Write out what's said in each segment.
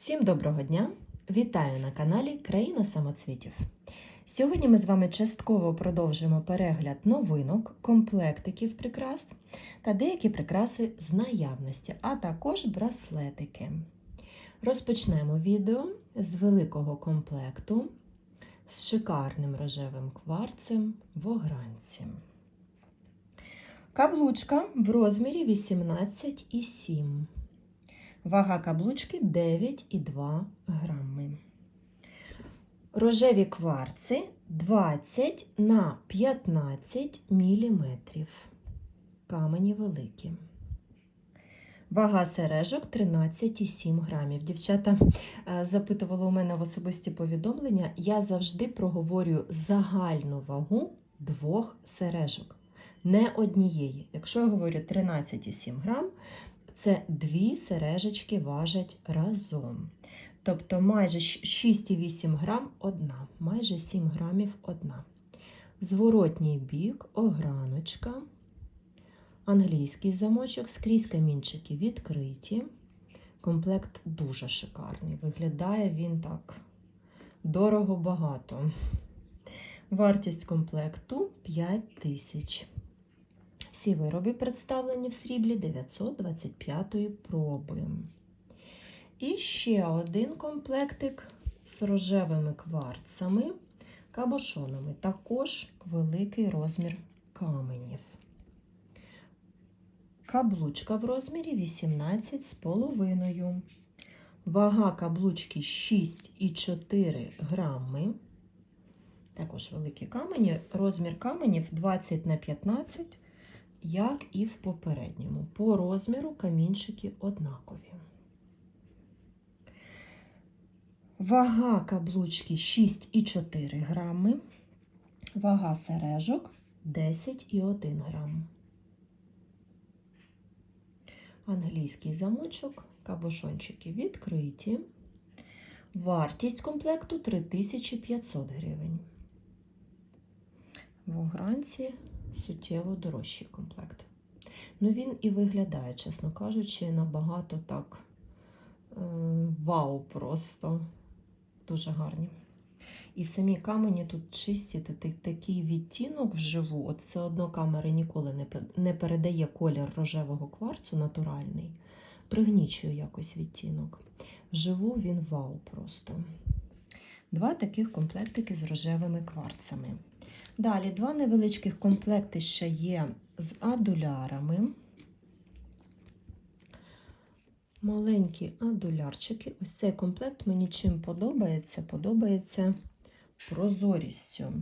Всім доброго дня! Вітаю на каналі Країна самоцвітів. Сьогодні ми з вами частково продовжимо перегляд новинок, комплектиків прикрас та деякі прикраси з наявності, а також браслетики. Розпочнемо відео з великого комплекту з шикарним рожевим кварцем в огранці. Каблучка в розмірі 18,7. Вага каблучки 9,2 грами. Рожеві кварци 20 на 15 міліметрів. Камені великі. Вага сережок 13,7 грамів. Дівчата е, запитували у мене в особисті повідомлення. Я завжди проговорюю загальну вагу двох сережок, не однієї. Якщо я говорю 13,7 грам, це дві сережечки важать разом. Тобто майже 6,8 грам одна, майже 7 грамів одна. Зворотній бік, ограночка, англійський замочок, скрізь камінчики відкриті. Комплект дуже шикарний. Виглядає він так дорого багато. Вартість комплекту 5 тисяч. Всі вироби представлені в сріблі 925 проби. І ще один комплектик з рожевими кварцами, кабошонами. Також великий розмір каменів. Каблучка в розмірі 18,5. Вага каблучки 6,4 грами. Також великі камені. Розмір каменів 20 на 15 як і в попередньому. По розміру камінчики однакові. Вага каблучки 6,4 грами, вага сережок 10,1 грам. Англійський замочок, кабошончики відкриті. Вартість комплекту 3500 гривень. В огранці суттєво дорожчий комплект. Ну, він і виглядає, чесно кажучи, набагато так е, вау просто. Дуже гарні. І самі камені тут чисті, такий відтінок вживу. От все одно камера ніколи не передає колір рожевого кварцу натуральний. Пригнічує якось відтінок. Вживу він вау просто. Два таких комплектики з рожевими кварцами. Далі два невеличких комплекти ще є з адулярами. Маленькі адулярчики. Ось цей комплект мені чим подобається, подобається прозорістю.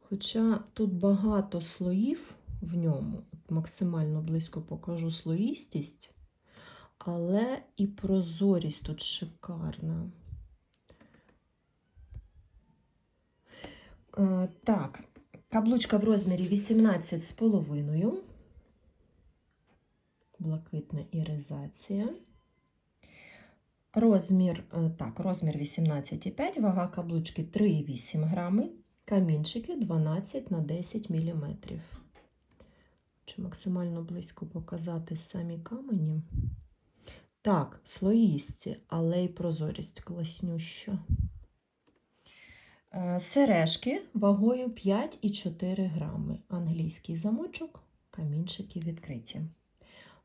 Хоча тут багато слоїв в ньому, максимально близько покажу слоїстість, але і прозорість тут шикарна. Так, каблучка в розмірі 18,5. Блакитна іризація. Розмір, е, так, розмір 18,5, вага каблучки 3,8 грами, камінчики 12 на 10 мм. Чи максимально близько показати самі камені? Так, слоїсті, але й прозорість класнюща. Е, Сережки вагою 5,4 грами. Англійський замочок, камінчики відкриті.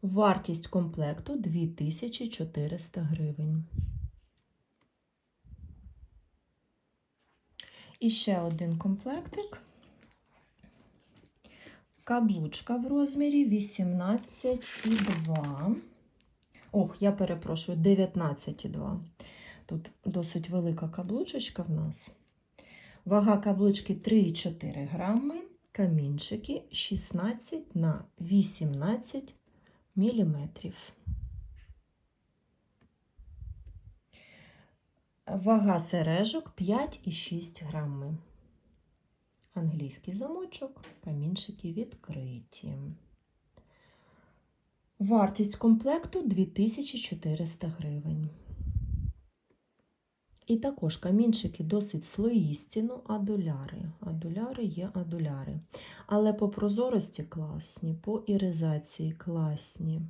Вартість комплекту 2400 гривень. І ще один комплектик. Каблучка в розмірі 18,2. Ох, я перепрошую, 19,2. Тут досить велика каблучечка в нас. Вага каблучки 3,4 грами, камінчики 16 на 18 міліметрів. Вага сережок 5,6 грами. Англійський замочок, камінчики відкриті. Вартість комплекту 2400 гривень. І також камінчики досить слоїсті, ну, адуляри. Адуляри є адуляри. Але по прозорості класні, по іризації класні.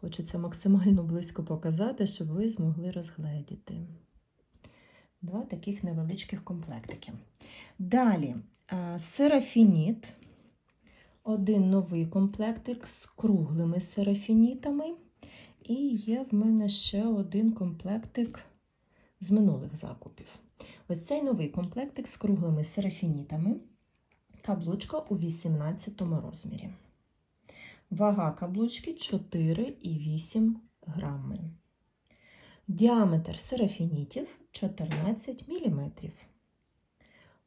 Хочеться максимально близько показати, щоб ви змогли розгледіти. Два таких невеличких комплектики. Далі серафініт. Один новий комплектик з круглими серафінітами. І є в мене ще один комплектик з минулих закупів. Ось цей новий комплектик з круглими серафінітами. Каблучка у 18 розмірі. Вага каблучки 4,8 грами. Діаметр серафінітів 14 мм.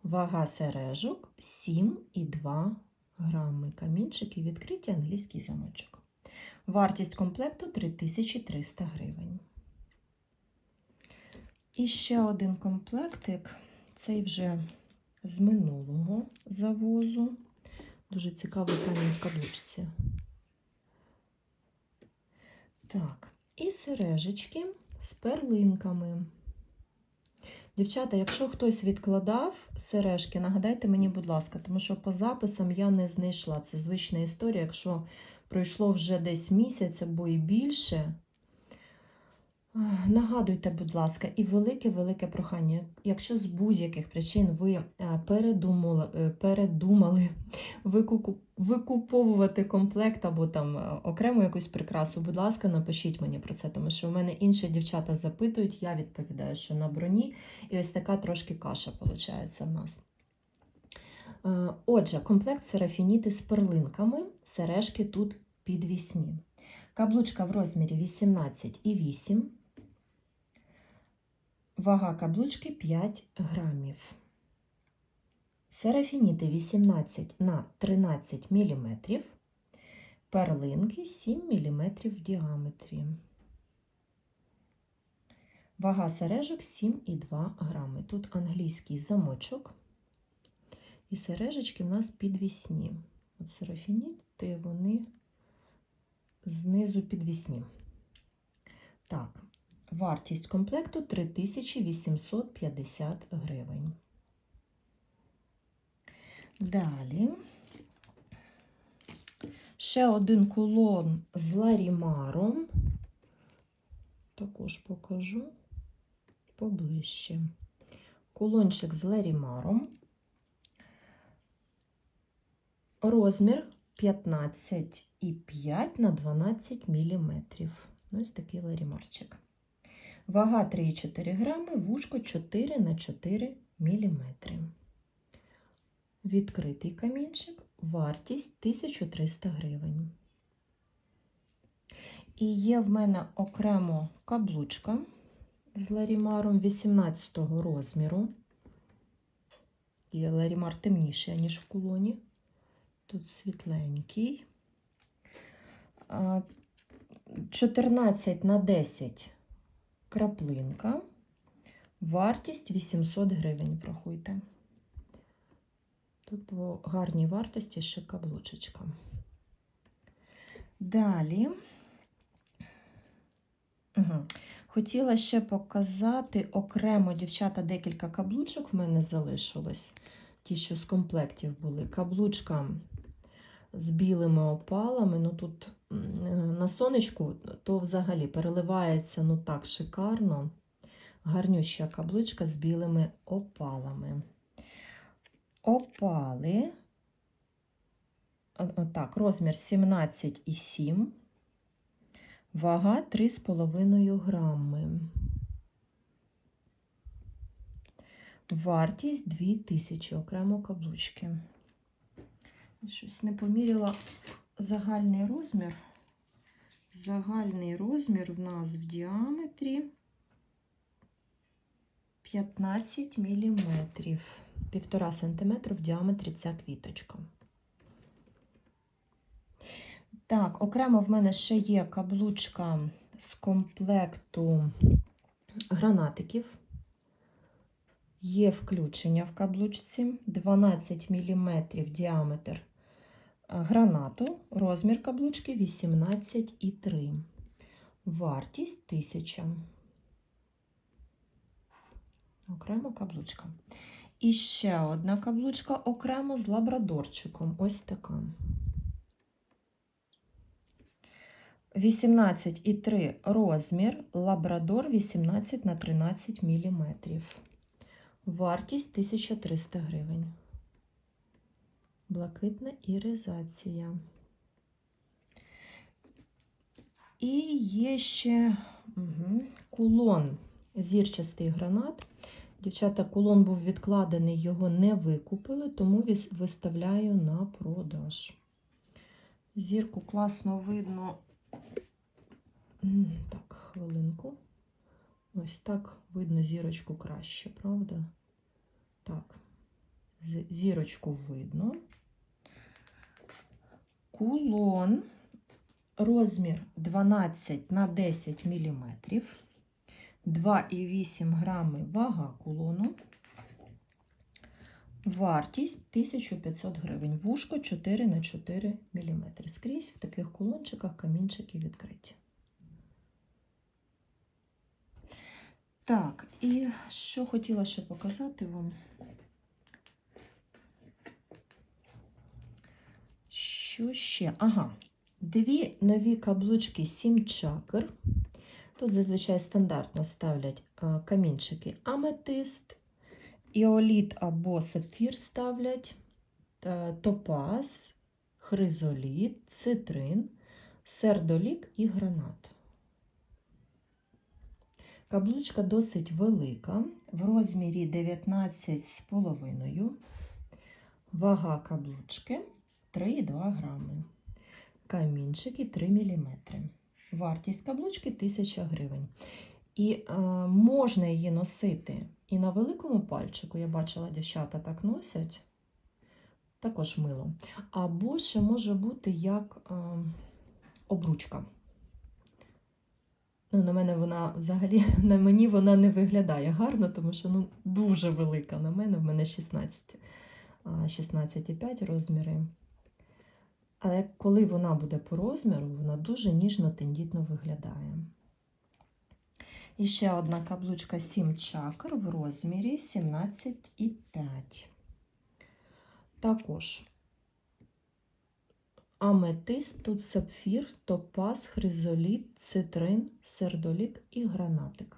Вага сережок 7,2 грами. Камінчики відкриті англійський замочок. Вартість комплекту 3300 гривень. І ще один комплектик. Цей вже з минулого завозу. Дуже цікавий камінь в каблучці. Так, і сережечки з перлинками. Дівчата, якщо хтось відкладав сережки, нагадайте мені, будь ласка, тому що по записам я не знайшла. Це звична історія. Якщо пройшло вже десь місяць або і більше, Нагадуйте, будь ласка, і велике-велике прохання. Якщо з будь-яких причин ви е, передумали, е, передумали викуповувати комплект або там е, окрему якусь прикрасу, будь ласка, напишіть мені про це, тому що в мене інші дівчата запитують, я відповідаю, що на броні, і ось така трошки каша виходить в нас. Отже, комплект серафініти з перлинками, сережки тут підвісні. Каблучка в розмірі 18,8. Вага каблучки 5 грамів. Серафініти 18 на 13 мм. Перлинки 7 мм в діаметрі. Вага сережок 7,2 грами. Тут англійський замочок. І сережечки в нас підвісні. От серафініти, вони знизу підвісні. Так, вартість комплекту 3850 гривень. Далі ще один кулон з ларімаром. Також покажу поближче. Кулончик з ларімаром. Розмір 15,5 на 12 мм. Ось такий ларімарчик. Вага 3,4 грами, вушко 4 на 4 мм. Відкритий камінчик, вартість 1300 гривень. І є в мене окремо каблучка з ларімаром 18 розміру. Є ларімар темніший, ніж в кулоні. Тут світленький. 14 на 10 краплинка. Вартість 800 гривень, врахуйте. Тут по гарній вартості ще каблучечка. Далі. Угу. Хотіла ще показати окремо, дівчата, декілька каблучок в мене залишилось. Ті, що з комплектів були. Каблучка з білими опалами. Ну тут на сонечку то взагалі переливається ну так шикарно. Гарнюща каблучка з білими опалами. Опали. Отак, розмір 17,7. Вага 3,5 грами. Вартість 2000 окремо каблучки. Щось не поміряла загальний розмір. Загальний розмір в нас в діаметрі 15 мм. Півтора сантиметру в діаметрі ця квіточка. Так, окремо в мене ще є каблучка з комплекту гранатиків. Є включення в каблучці 12 мм діаметр гранату, розмір каблучки 18,3. Вартість 1000. Окремо каблучка. І ще одна каблучка окремо з лабрадорчиком. Ось така. 18,3 розмір, лабрадор 18 на 13 мм. Вартість 1300 гривень. Блакитна іризація. І є ще угу, кулон, зірчастий гранат. Дівчата, кулон був відкладений, його не викупили, тому виставляю на продаж. Зірку класно видно. Так, хвилинку. Ось так видно зірочку краще, правда? Так, зірочку видно. Кулон розмір 12 на 10 мм. 2,8 грами вага кулону. Вартість 1500 гривень. Вушко 4 на 4 мм. Скрізь в таких кулончиках камінчики відкриті. Так, і що хотіла ще показати вам. Що ще? Ага, дві нові каблучки 7 чакр. Тут зазвичай стандартно ставлять камінчики аметист, іоліт або сапфір ставлять, топаз, хризоліт, цитрин, сердолік і гранат. Каблучка досить велика, в розмірі 19,5. Вага каблучки 3,2 грами. Камінчики 3 мм. Вартість каблучки 1000 гривень. І е, можна її носити і на великому пальчику. Я бачила, дівчата так носять. Також мило. Або ще може бути як е, обручка. Ну, на мене вона взагалі на мені вона не виглядає гарно, тому що ну, дуже велика на мене. В мене 16, 16,5 розміри. Але коли вона буде по розміру, вона дуже ніжно тендітно виглядає. І ще одна каблучка 7 чакр в розмірі 17,5. Також аметист, тут сапфір, топаз, хризоліт, цитрин, сердолік і гранатик.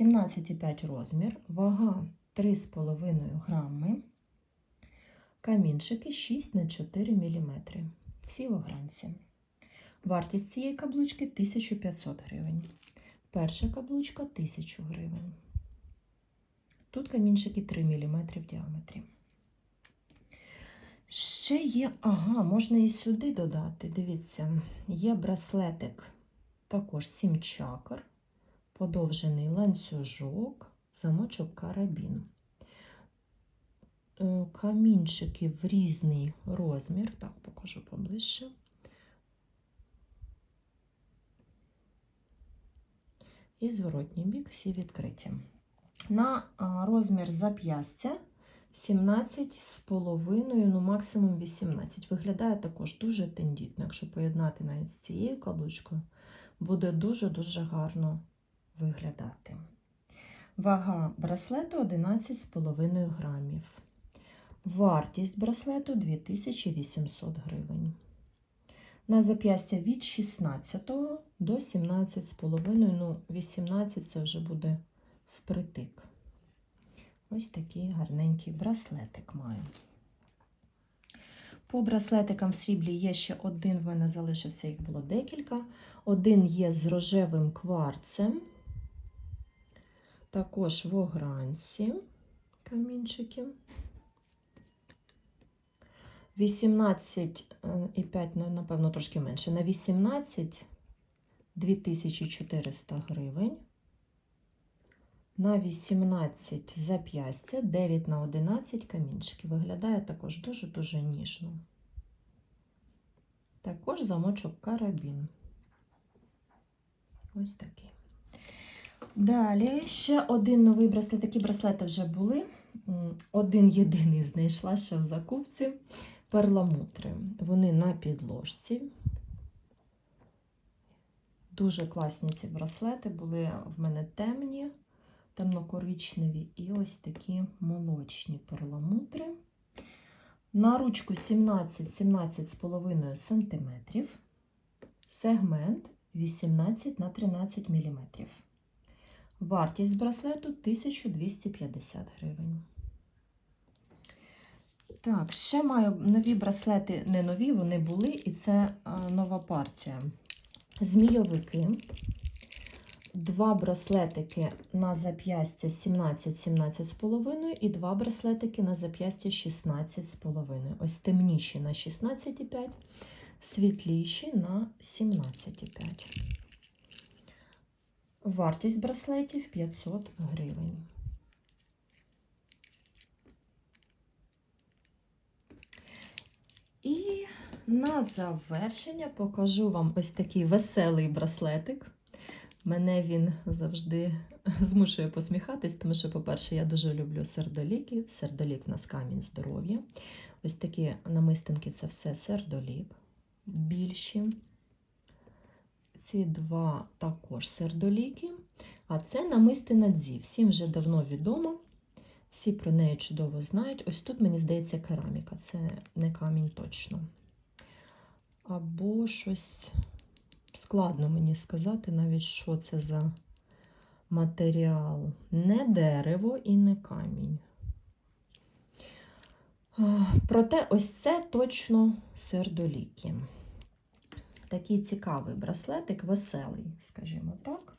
17,5 розмір, вага 3,5 грами. Камінчики 6 на 4 мм. Всі в огранці. Вартість цієї каблучки 1500 гривень. Перша каблучка 1000 гривень. Тут камінчики 3 мм в діаметрі. Ще є, ага, можна і сюди додати. Дивіться, є браслетик, також 7 чакр, подовжений ланцюжок, замочок карабін. Е, камінчики в різний розмір. Так, покажу поближче. І зворотній бік всі відкриті. На розмір зап'ястя 17 з половиною, ну максимум 18. Виглядає також дуже тендітно. Якщо поєднати навіть з цією каблучкою, буде дуже-дуже гарно виглядати. Вага браслету 11,5 грамів. Вартість браслету 2800 гривень. На зап'ястя від 16 до 17,5, ну 18 це вже буде впритик. Ось такий гарненький браслетик маю. По браслетикам в сріблі є ще один, в мене залишився, їх було декілька. Один є з рожевим кварцем, також в огранці камінчики. 18,5, ну, напевно, трошки менше. На 18 2400 гривень. На 18 зап'ястя, 9 на 11 камінчиків. Виглядає також дуже-дуже ніжно. Також замочок карабін. Ось такий. Далі ще один новий браслет. Такі браслети вже були. Один єдиний знайшла ще в закупці. Перламутри. Вони на підложці. Дуже класні ці браслети були в мене темні, темно-коричневі і ось такі молочні перламутри. На ручку 17-17,5 см. Сегмент 18 на 13 мм. Вартість браслету 1250 гривень. Так, ще маю нові браслети, не нові, вони були, і це а, нова партія. Змійовики. Два браслетики на зап'ястя 17-17,5 і два браслетики на зап'ястя 16,5. Ось темніші на 16,5, світліші на 17,5. Вартість браслетів 500 гривень. І на завершення покажу вам ось такий веселий браслетик. Мене він завжди змушує посміхатись, тому що, по-перше, я дуже люблю сердоліки. Сердолік в нас камінь здоров'я. Ось такі намистинки це все сердолік. Більші. Ці два також сердоліки. А це намистина дзі. Всім вже давно відомо. Всі про неї чудово знають. Ось тут, мені здається, кераміка. Це не камінь точно. Або щось складно мені сказати, навіть що це за матеріал. Не дерево і не камінь. Проте ось це точно сердоліки. Такий цікавий браслетик, веселий, скажімо так.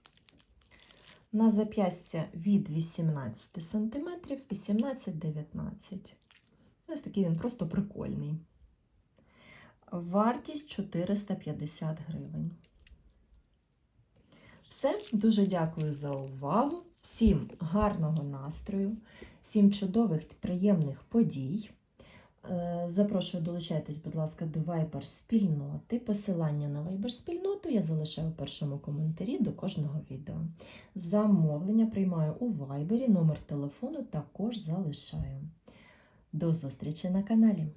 На зап'ястя від 18 см, 18-19. Ось такий він просто прикольний. Вартість 450 гривень. Все, дуже дякую за увагу. Всім гарного настрою, всім чудових приємних подій. Е, Запрошую долучайтесь, будь ласка, до Viber спільноти. Посилання на Viber спільноту я залишаю у першому коментарі до кожного відео. Замовлення приймаю у Viber, номер телефону також залишаю. До зустрічі на каналі!